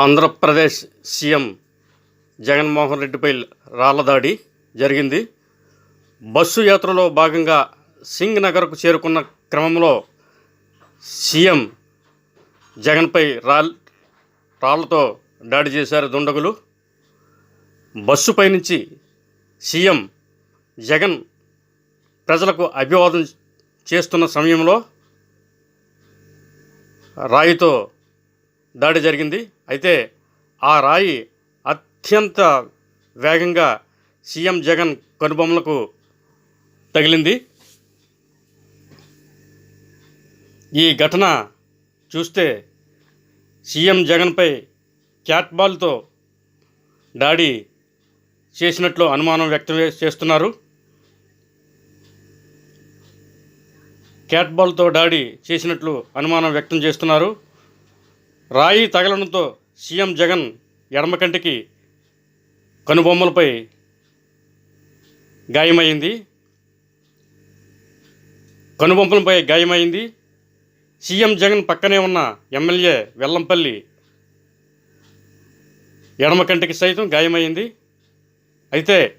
Andhra Pradesh CM Jaganmohan రెడ్డిపై రాళ్ళదాడి జరిగింది. Bus యాత్రలో భాగంగా సింగ్ నగర్కు చేరుకున్న క్రమంలో సీఎం జగన్పై రాల్ రాళ్ళతో దాడి చేశారు దుండగులు. బస్సుపై నుంచి సీఎం జగన్ ప్రజలకు అభివాదం చేస్తున్న సమయంలో రాయితో దాడి జరిగింది. అయితే ఆ రాయి అత్యంత వేగంగా సీఎం జగన్ కనుబొమ్మలకు తగిలింది. ఈ ఘటన చూస్తే సీఎం జగన్పై క్యాట్బాల్తో దాడి చేసినట్లు అనుమానం వ్యక్తం చేస్తున్నారు. క్యాట్బాల్తో దాడి చేసినట్లు అనుమానం వ్యక్తం చేస్తున్నారు. రాయి తగలడంతో సీఎం జగన్ ఎడమ కంటికి కనుబొమ్మలపై గాయమైంది. కనుబొమ్మలపై గాయమైంది. సీఎం జగన్ పక్కనే ఉన్న ఎమ్మెల్యే వెల్లంపల్లి ఎడమ కంటికి సైతం గాయమైంది. అయితే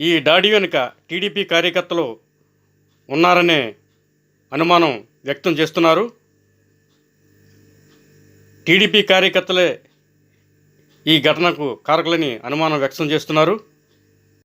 ఈ డాడీ వెనుక టీడీపీ కార్యకర్తలు ఉన్నారనే అనుమానం వ్యక్తం చేస్తున్నారు. టీడీపీ కార్యకర్తలే ఈ ఘటనకు కారకులని అనుమానం వ్యక్తం చేస్తున్నారు.